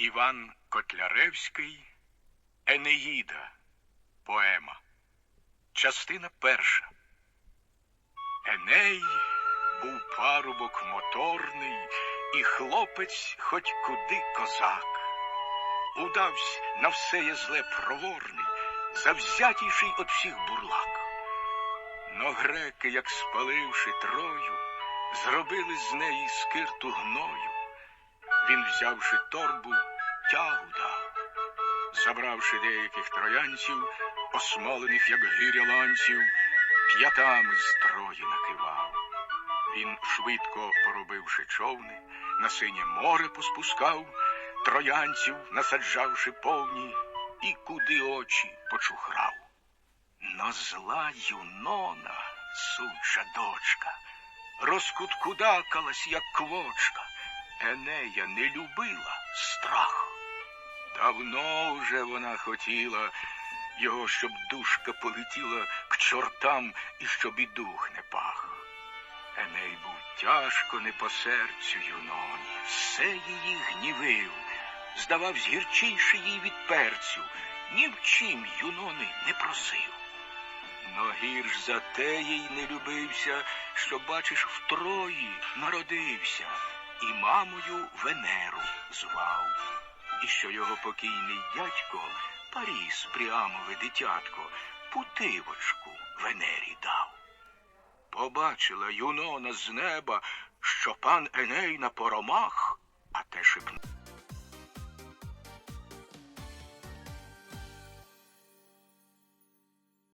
Іван Котляревський Енеїда. Поема. Частина перша. Еней був парубок моторний, і хлопець хоть куди козак. Удавсь на все є зле проворний, завзятіший от всіх бурлак. Но греки, як спаливши трою, зробили з неї скирту гною. Він, взявши торбу, тягу дав, забравши деяких троянців, осмолених, як гиря ланців, п'ятами з трої накивав. Він, швидко поробивши човни, на синє море поспускав, троянців, насаджавши повні, і куди очі почухрав. Но зла юнона, суча дочка, розкуткудакалась, як квочка. Енея не любила страх. Давно вже вона хотіла його, щоб душка полетіла к чортам і щоб і дух не пах. Еней був тяжко не по серцю юноні, все її гнівив, здававсь гірчіше їй від перцю, ні в чим юнони не просив. Но гірш за те їй не любився, що, бачиш, втрої народився, і мамою Венеру звав, і що його покійний дядько Паріс Пріамове дитятко путивочку Венері дав. Побачила юнона з неба, що пан Еней на поромах, а те шепнув.